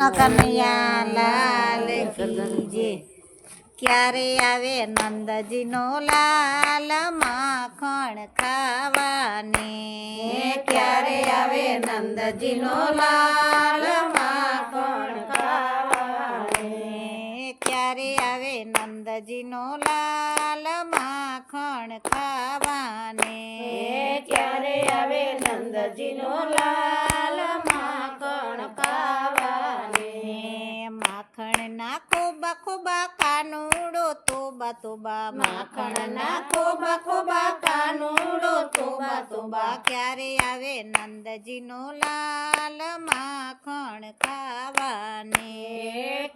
કનૈયા લાલ કી ક્યારે આવે નંદજીનો લાલ માખણ ખાવાને? ક્યારે આવે નંદજીનો લાલ માખણ ખાવાને? ક્યારે આવે નંદજીનો લાલ તોબા તોબા માખણના ખોબા ખોબા કાનુડો તોબા તોબા. ક્યારે આવે નંદજીનો લાલ માખણ ખાવાને?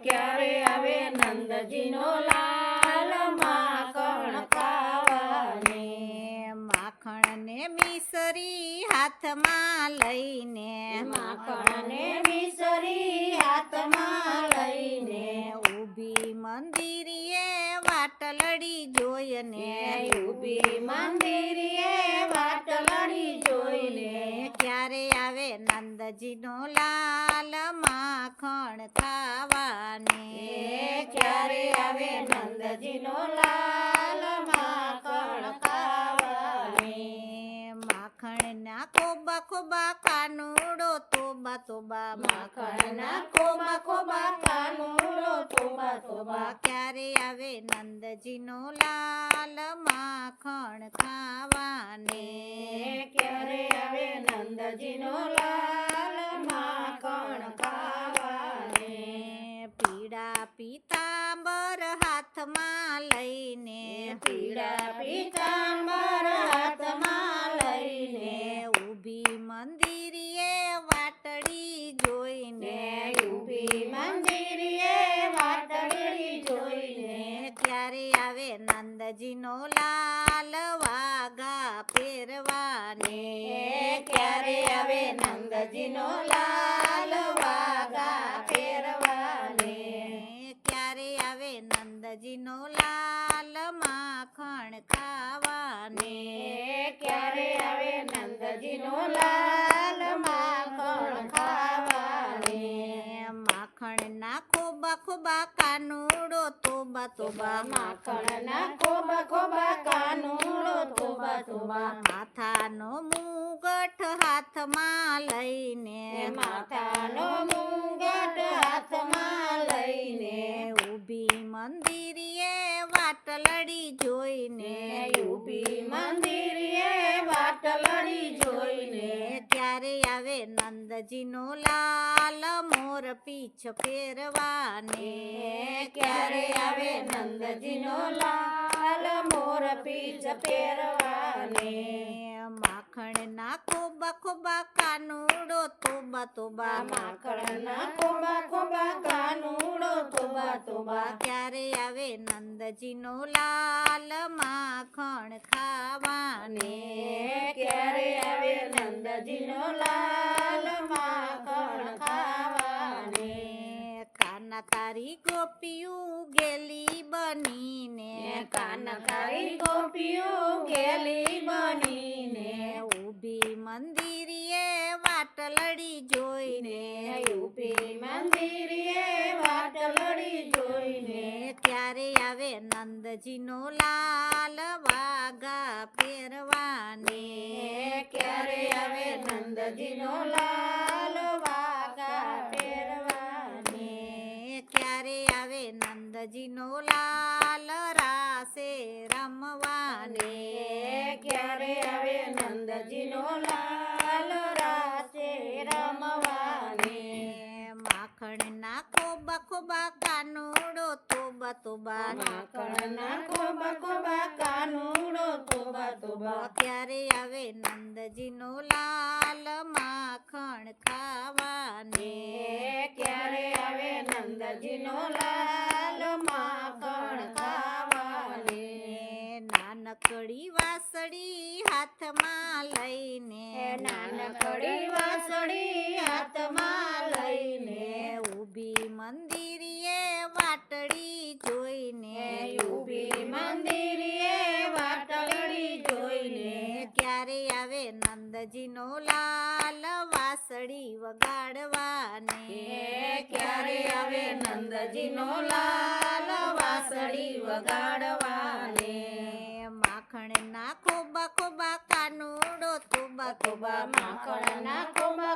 ક્યારે આવે નંદજીનો લાલ માખણ ખાવાને? માખણને મિસરી હાથમાં લઈને માખણને મિસરી હાથમાં લઈને ઊભી વાટલડી જોઈને ઊભી મંદિરે વાટલડી જોઈને. ક્યારે આવે નંદજીનો લાલ માખણ ખાવાને? ક્યારે આવે નંદજીનો લાલ માખણ ખાવાને? માખણના ખોબા ખોબા કાનુડો તોબા તોબા માખણના ખોબા ખોબા કાનુડો તોબા તોબા. ક્યારે આવે નંદજીનો લાલ માખણ ખાવાને. ક્યારે આવે નંદજીનો લાલ? માખણ ખાવાને. પીડા પીતાંબર હાથમાં લઈને. પીડા પીતાંબર હાથમાં લઈને. ઊભી મંદિરીએ વાટડી જોઈને. ઊભી મંદિરીએ વાટડી જોઈને. ત્યારે આવે નંદજીનો લાલ વાગા ફેરવાને ક્યારે આવે નંદજીનો લાલ વાગા ફેરવાને ક્યારે આવે નંદજીનો લાલ માખણ ખાવાને? ક્યારે આવે નંદજીનો લાલ માખણ ખાવાને માખણના ખોબા ખોબા કાનુડો તોબા તોબા માખણના ખોબા ખોબા કાનુડો તોબા તોબા માથાનો મુગટ હાથમાં લઈને માથાનો મુગટ હાથમાં લઈને. ઊભી મંદિરીએ આવે નંદજીનો લાલ મોર પીછ ફેરવાને. ક્યારે આવે નંદજીનો લાલ મોર પીછ માખણના ખોબા ખોબા કાનુડો તોબા તોબા. માકડના ખોબા ખોબા કાનુડો તોબા તોબા. ક્યારે આવે નંદજીનો લાલ માખણ ખાવાને. ક્યારે આવે નંદજીનો લાલ માખણ ખાવાને. કાના તારી ગોપિયું ગેલી બનીને. કાના તારી ગોપીઓ વાટલડી જોઈને યુપી મંદિરે વાટલડી જોઈને. ક્યારે આવે નંદજીનો લાલ વાગા પહેરવાને. ક્યારે આવે નંદજીનો લાલ વાઘા પહેરવાને? ક્યારે આવે નંદજીનો લાલ રાસે રમવાને? ક્યારે આવે નંદજીનો લાલ ખોબા કાનુડો, તોબા તોબા નાકણના કોબા કોબા કાનુડો, તોબા તોબા. ક્યારે આવે નંદજીનો લાલ માખણ ખાવાને? ક્યારે આવે નંદજીનો લાલ માખણ ખાવાને? નાનકડી વાસળી હાથમાં લઈને, નાનકડી વાસળી હાથમાં લઈને ઊભી મંદિરીએ કાગજીનો લાલ વાસળી વગાડવાને. ક્યારે આવે નંદજીનો લાલ વાસળી વગાડવાને? માખણના ખોબા ખોબા કાનુડો ખોબા ખોબા માખણના ખોબા